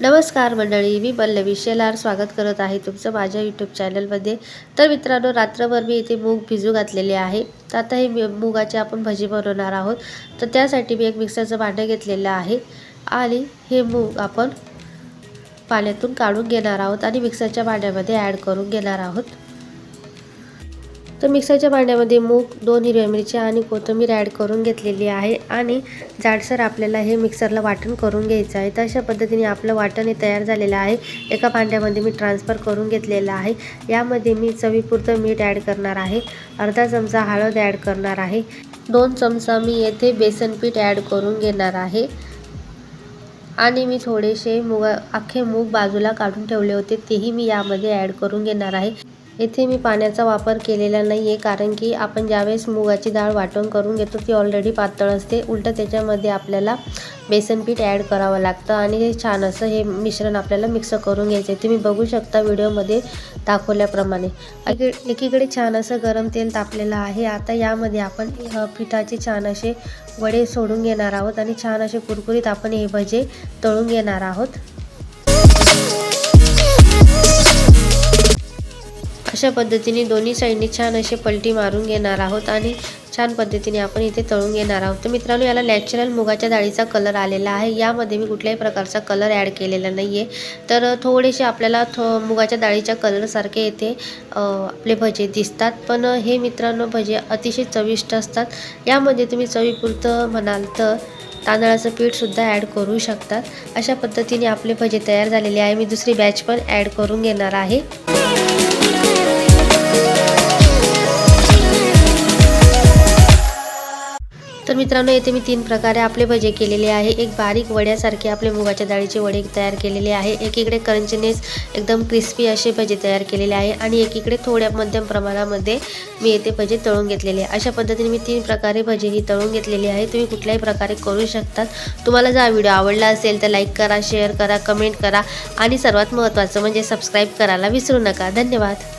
नमस्कार मंडळी मी पल्लवी शेलार स्वागत करत आहे तुमचं माझ्या यूट्यूब चॅनलमध्ये तर मित्रांनो रात्रभर मी इथे मूग भिजू घातलेले आहे. तर आता हे मी- मुगाचे आपण भजी बनवणार आहोत. तर त्यासाठी मी एक मिक्सरचं भांडं घेतलेलं आहे आणि हे मूग आपण पाण्यातून काढून घेणार आहोत आणि मिक्सरच्या भांड्यामध्ये ॲड करून घेणार आहोत. तर मिक्सरच्या भांड्यामध्ये मूग दोन हिरव्या मिरच्या आणि कोथिंबीर ॲड करून घेतलेली आहे. आणि जाडसर आपल्याला हे मिक्सरला वाटण करून घ्यायचं आहे. तर अशा पद्धतीने आपलं वाटण हे तयार झालेलं आहे. एका भांड्यामध्ये मी ट्रान्सफर करून घेतलेलं आहे. यामध्ये मी चवीपुरतं मीठ ॲड करणार आहे. अर्धा चमचा हळद ॲड करणार आहे. दोन चमचा मी येथे बेसन पीठ ॲड करून घेणार आहे. आणि मी थोडेसे मुगा अख्खे मूग बाजूला काढून ठेवले होते. तेही मी यामध्ये ॲड करून घेणार आहे. येथे मी पाण्याचा वापर केलेला नाही आहे कारण की आपण ज्यावेळेस मुगाची डाळ वाटण करून घेतो ती ऑलरेडी पातळ असते. उलटं त्याच्यामध्ये आपल्याला बेसन पीठ ॲड करावं लागतं आणि हे छान असं हे मिश्रण आपल्याला मिक्स करून घ्यायचं आहे तुम्ही बघू शकता व्हिडिओमध्ये दाखवल्याप्रमाणे. एकीकडे छान असं गरम तेल तापलेलं आहे. आता यामध्ये आपण पिठाचे छान असे वडे सोडून घेणार आहोत आणि छान असे कुरकुरीत आपण हे भजे तळून घेणार आहोत. अशा पद्धतीने दोन्ही साईडने छान असे पलटी मारून घेणार आहोत आणि छान पद्धतीने आपण इथे तळून घेणार आहोत. तर मित्रांनो याला नॅचरल मुगाच्या डाळीचा कलर आलेला आहे. यामध्ये मी कुठल्याही प्रकारचा कलर ॲड केलेला नाही आहे तर थोडेसे आपल्याला थो मुगाच्या डाळीच्या कलरसारखे येथे आपले भजे दिसतात. पण हे मित्रांनो भजे अतिशय चविष्ट असतात. यामध्ये तुम्ही चवीपुरतं म्हणाल तर तांदळाचं पीठसुद्धा ॲड करू शकतात. अशा पद्धतीने आपले भजे तयार झालेले आहे. मी दुसरी बॅच पण ॲड करून घेणार आहे. Yeah. तर मित्रांनो येथे मी तीन प्रकारे आपले भजे केलेले आहे. एक बारीक वड्यासारखे आपले मुगाच्या डाळीचे वडे तयार केलेले आहे. एकीकडे क्रंचनेस एकदम क्रिस्पी असे भजे तयार केलेले आहे आणि एकीकडे थोड्या मध्यम प्रमाणामध्ये मी येथे भजे तळून घेतलेले आहे. अशा पद्धतीने मी तीन प्रकारे भजे ही तळून घेतलेली आहे. तुम्ही कुठल्याही प्रकारे करू शकतात. तुम्हाला जर हा व्हिडिओ आवडला असेल तर लाईक करा शेअर करा कमेंट करा आणि सर्वात महत्त्वाचं म्हणजे सबस्क्राईब करायला विसरू नका. धन्यवाद.